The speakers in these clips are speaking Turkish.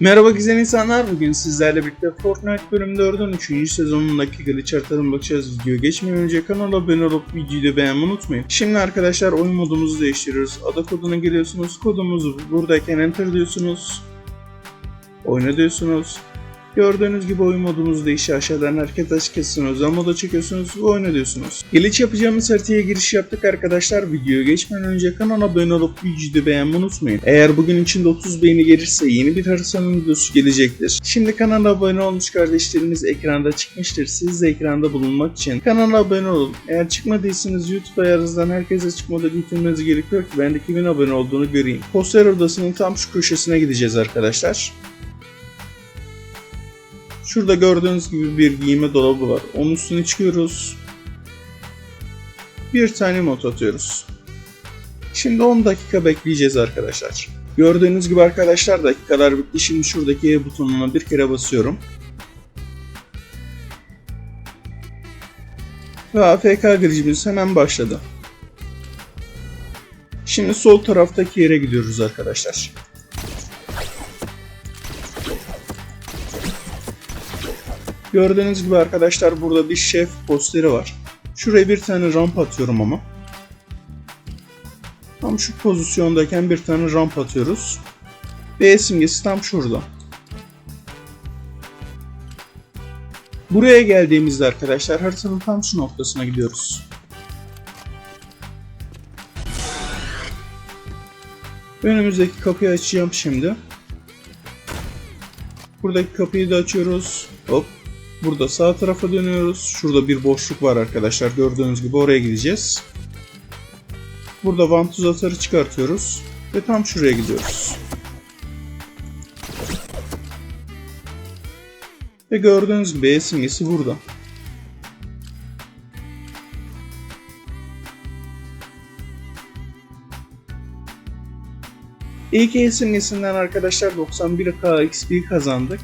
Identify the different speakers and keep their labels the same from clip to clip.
Speaker 1: Merhaba güzel insanlar. Bugün sizlerle birlikte Fortnite bölüm 4'ün 3. sezonundaki glitch haritalarına bakacağız. Videoya geçmeden önce kanala abone olup videoyu da beğenmeyi unutmayın. Şimdi arkadaşlar oyun modumuzu değiştiriyoruz. Ada koduna giriyorsunuz. Kodumuzu buradayken enter diyorsunuz. Oyna diyorsunuz. Gördüğünüz gibi oyun modumuz değişiyor. Aşağıdan hareket açıkçasını özel moda çekiyorsunuz ve oyna diyorsunuz. Glitch yapacağımız haritaya giriş yaptık arkadaşlar. Videoya geçmeden önce kanala abone olup videoyu beğenmeyi unutmayın. Eğer bugün içinde 30 beğeni gelirse yeni bir haritanın videosu gelecektir. Şimdi kanala abone olmuş kardeşlerimiz ekranda çıkmıştır. Siz de ekranda bulunmak için kanala abone olun. Eğer çıkmadıysanız YouTube ayarınızdan herkese çıkmadan getirmeniz gerekiyor ki ben de kimin abone olduğunu göreyim. Poster odasının tam şu köşesine gideceğiz arkadaşlar. Şurada gördüğünüz gibi bir giyme dolabı var. Onun üstüne çıkıyoruz. Bir tane mod atıyoruz. Şimdi 10 dakika bekleyeceğiz arkadaşlar. Gördüğünüz gibi arkadaşlar dakikalar bitti. Şimdi şuradaki E butonuna bir kere basıyorum. Ve AFK girişimiz hemen başladı. Şimdi sol taraftaki yere gidiyoruz arkadaşlar. Gördüğünüz gibi arkadaşlar burada bir şef posteri var. Şuraya bir tane ramp atıyorum ama. Tam şu pozisyondayken bir tane ramp atıyoruz. B simgesi tam şurada. Buraya geldiğimizde arkadaşlar haritanın tam şu noktasına gidiyoruz. Önümüzdeki kapıyı açacağım şimdi. Buradaki kapıyı da açıyoruz. Hop. Burada sağ tarafa dönüyoruz. Şurada bir boşluk var arkadaşlar. Gördüğünüz gibi oraya gideceğiz. Burada vantuz atarı çıkartıyoruz. Ve tam şuraya gidiyoruz. Ve gördüğünüz gibi simgesi burada. İlk E simgesinden arkadaşlar 91k XP kazandık.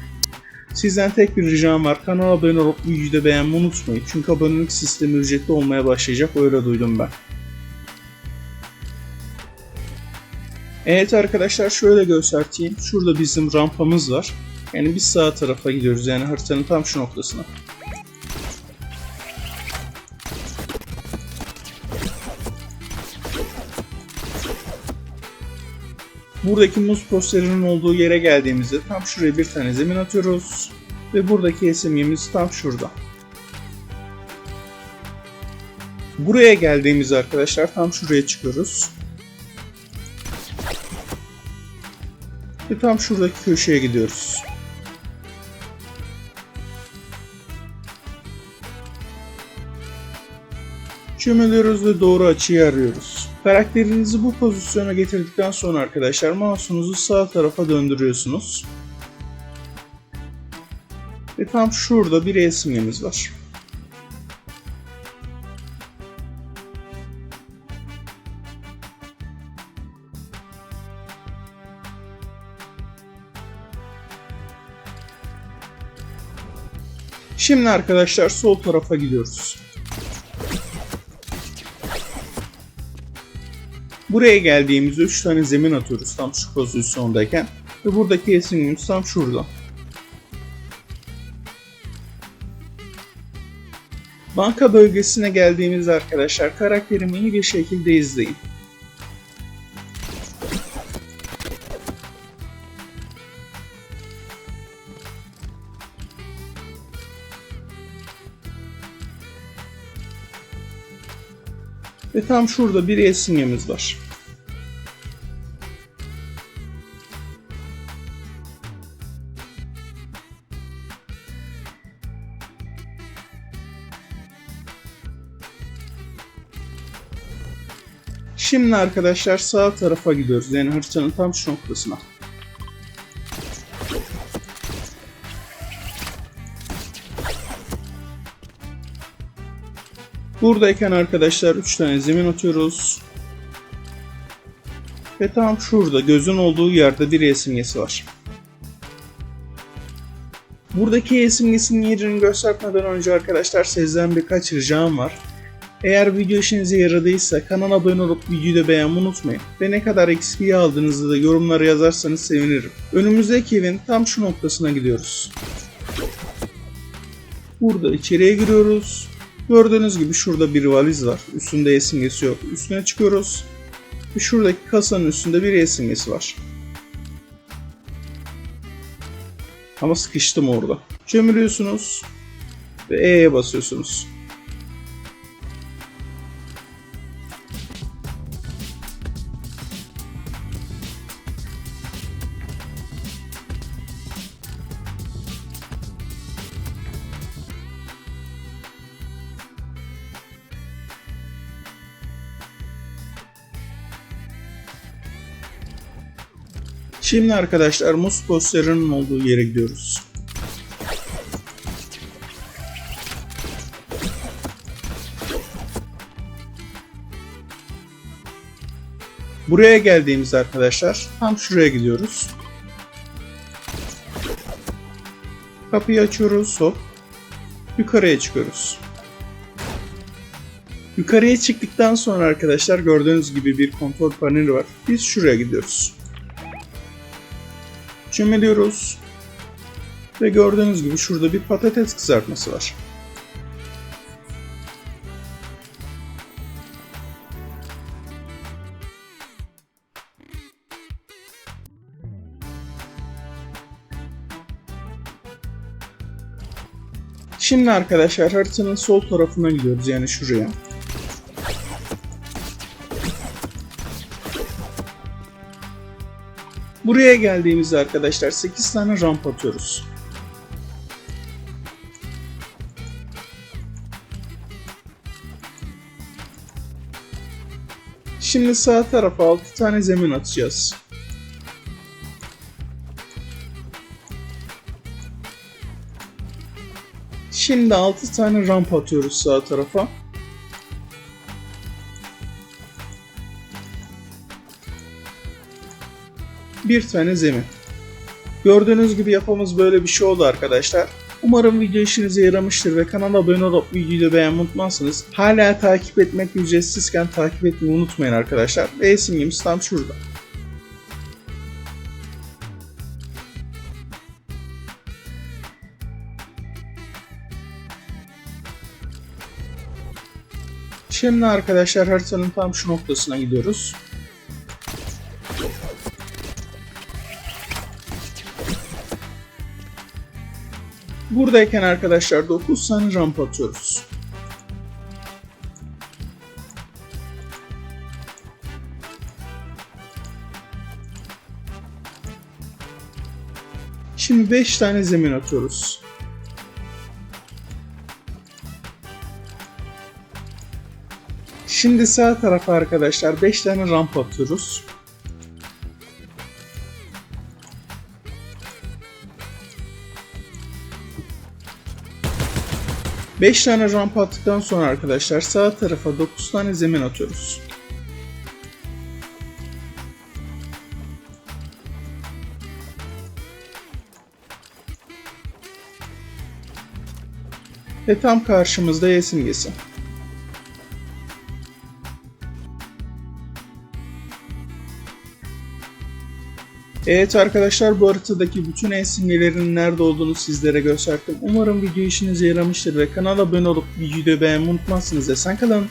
Speaker 1: Sizden tek bir ricam var. Kanala abone olup videoyu da beğenmeyi unutmayın. Çünkü abonelik sistemi ücretli olmaya başlayacak. Öyle duydum ben. Evet arkadaşlar şöyle göstereyim. Şurada bizim rampamız var. Yani biz sağ tarafa gidiyoruz. Yani haritanın tam şu noktasına. Buradaki muz posterinin olduğu yere geldiğimizde tam şuraya bir tane zemin atıyoruz. Ve buradaki SM'imiz tam şurada. Buraya geldiğimizde arkadaşlar tam şuraya çıkıyoruz. Ve tam şuradaki köşeye gidiyoruz. Çömeliyoruz ve doğru açıyı arıyoruz. Karakterinizi bu pozisyona getirdikten sonra arkadaşlar mouse'unuzu sağ tarafa döndürüyorsunuz. Ve tam şurada bir el var. Şimdi arkadaşlar sol tarafa gidiyoruz. Buraya geldiğimizde 3 tane zemin atıyoruz tam şu pozisyondayken. Ve buradaki esinimiz tam şurada. Banka bölgesine geldiğimizde arkadaşlar karakterimi iyi bir şekilde izleyin. Ve tam şurada bir el simgemiz var. Şimdi arkadaşlar sağ tarafa gidiyoruz. Yani haritanın tam şu noktasına. Buradayken arkadaşlar 3 tane zemin atıyoruz. Ve tam şurada gözün olduğu yerde bir simgesi var. Buradaki simgesinin yerini göstermeden önce arkadaşlar sizden birkaç ricam var. Eğer video işinize yaradıysa kanala abone olup videoyu da beğenmeyi unutmayın. Ve ne kadar XP aldığınızı da yorumlara yazarsanız sevinirim. Önümüzdeki evin tam şu noktasına gidiyoruz. Burada içeriye giriyoruz. Gördüğünüz gibi şurada bir valiz var. Üstünde simgesi yok. Üstüne çıkıyoruz. Ve şuradaki kasanın üstünde bir simgesi var. Ama sıkıştım orada. Çömülüyorsunuz ve E'ye basıyorsunuz. Şimdi arkadaşlar muz posterinin olduğu yere gidiyoruz. Buraya geldiğimizde arkadaşlar tam şuraya gidiyoruz. Kapıyı açıyoruz hop. Yukarıya çıkıyoruz. Yukarıya çıktıktan sonra arkadaşlar gördüğünüz gibi bir kontrol paneli var. Biz şuraya gidiyoruz. Çömeliyoruz. Ve gördüğünüz gibi şurada bir patates kızartması var. Şimdi arkadaşlar haritanın sol tarafına gidiyoruz yani şuraya. Buraya geldiğimizde arkadaşlar 8 tane ramp atıyoruz. Şimdi sağ tarafa 6 tane zemin atacağız. Şimdi 6 tane ramp atıyoruz sağ tarafa. Bir tane zemin. Gördüğünüz gibi yapımız böyle bir şey oldu arkadaşlar. Umarım video işinize yaramıştır ve kanala abone olup videoyu beğenmeyi unutmazsınız. Hala takip etmek ücretsizken takip etmeyi unutmayın arkadaşlar. Ve simgemiz tam şurada. Şimdi arkadaşlar haritanın tam şu noktasına gidiyoruz. Buradayken arkadaşlar 9 tane ramp atıyoruz. Şimdi 5 tane zemin atıyoruz. Şimdi sağ tarafa arkadaşlar 5 tane ramp atıyoruz. Beş tane ramp attıktan sonra arkadaşlar sağ tarafa 9 tane zemin atıyoruz. Ve tam karşımızda Y simgesi. Evet arkadaşlar bu haritadaki bütün el simgelerinin nerede olduğunu sizlere gösterdim. Umarım video işinize yaramıştır ve kanala abone olup videoyu beğenmeyi unutmazsınız. Esen kalın.